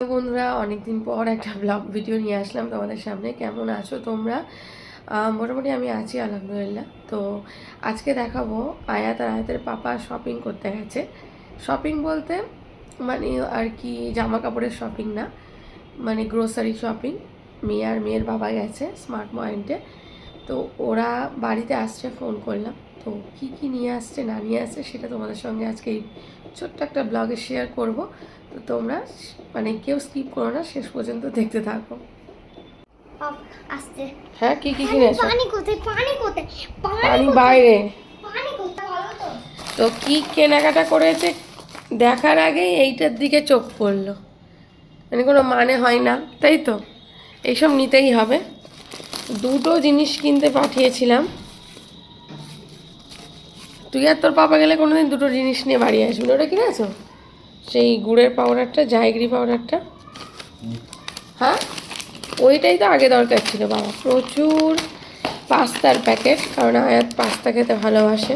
বন্ধুরা, অনেকদিন পর একটা ব্লগ ভিডিও নিয়ে আসলাম তোমাদের সামনে। কেমন আছো তোমরা? মোটামুটি আমি আছি, আলহামদুলিল্লাহ। তো আজকে দেখাবো আয়াত আর আয়াতের পাপা শপিং করতে গেছে। শপিং বলতে মানে আর কি জামা কাপড়ের শপিং না মানে গ্রোসারি শপিং মেয়ে আর মেয়ের বাবা গেছে স্মার্ট পয়েন্টে তো ওরা বাড়িতে আসছে ফোন করলাম। তো কি কি নিয়ে আসছে, না নিয়ে আসছে, সেটা তোমাদের সঙ্গে আজকে এই ছোট্ট একটা ব্লগে শেয়ার করব। তো তোমরা মানে কেউ স্কিপ করো না শেষ পর্যন্ত দেখতে থাকো। হ্যাঁ কি কি কিনেছো? পানি কোথায় পানি কোথায় পানি পানি বাইরে। পানি কোথায় তো। তো কি কেনাকাটা করেছে? দেখার আগেই এইটার দিকে চোখ পড়ল। মানে কোনো মানে হয় না তাই তো? এইসব নিতেই হবে। দুটো জিনিস কিনতে পাঠিয়েছিলাম। তুই আর তোর পাপা গেলে কোনোদিন দুটো জিনিস নিয়ে বাড়ি আসবি ওটা কিনেছো? সেই গুড়ের পাউডারটা জায়গ্রি পাউডারটা হ্যাঁ? ওইটাই তো আগে দরকার ছিল বাবা। প্রচুর পাস্তার প্যাকেট কারণ আয়াত পাস্তা খেতে ভালোবাসে।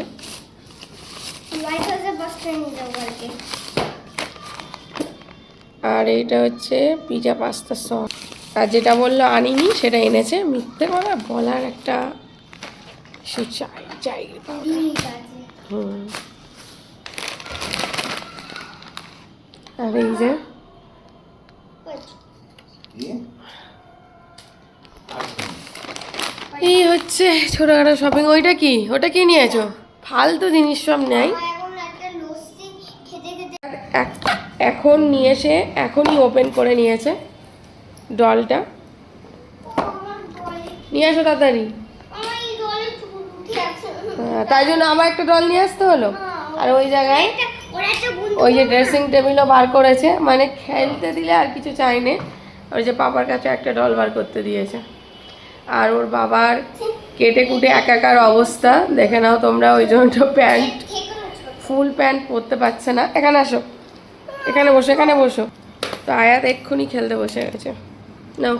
আর এইটা হচ্ছে পিজা পাস্তা সস আর যেটা বলল আনিনি সেটা এনেছে মিথ্যে কথা বলার একটা কিছু চাই চাই হুম। আর এই যে এই হচ্ছে ছোটোখাটো শপিং ওইটা কি? ওটা কি নিয়েছো? ফালতু জিনিস সব আমার এখন নিয়ে এসে এখনই ওপেন করে নিয়েছে ডলটা নিয়ে আসো তাড়াতাড়ি। হ্যাঁ, তাই জন্য আমার একটা ডল নিয়ে আসতে হলো। আর ওই জায়গায় ওই যে ড্রেসিং টেবিলও বার করেছে। মানে খেলতে দিলে আর কিছু চাইনে। ওই যে পাপার কাছে একটা ডল বার করতে দিয়েছে। আর ওর বাবার কেটে কুটে একাকার অবস্থা। দেখে নাও তোমরা ওই জন্য প্যান্ট, ফুল প্যান্ট পরতে পারছে না। এখানে আসো। এখানে বসো এখানে বসো। তো আয়াত এক্ষুনি খেলতে বসে গেছে। নাও।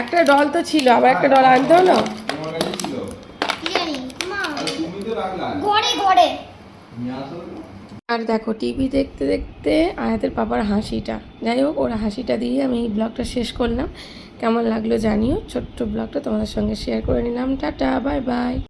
একটা ডল তো ছিল, আবার একটা ডল আনতে হলো তোমার কাছে ছিল কি জানি মা আরে দেখো টিভি দেখতে দেখতে আয়াতের পাপার হাসিটা। যাই হোক ওর হাসিটা দিয়ে আমি এই ব্লগটা শেষ করলাম। কেমন লাগল জানিও। ছোট্ট ব্লগটা তোমাদের সঙ্গে শেয়ার করে নিলাম। Tata bye bye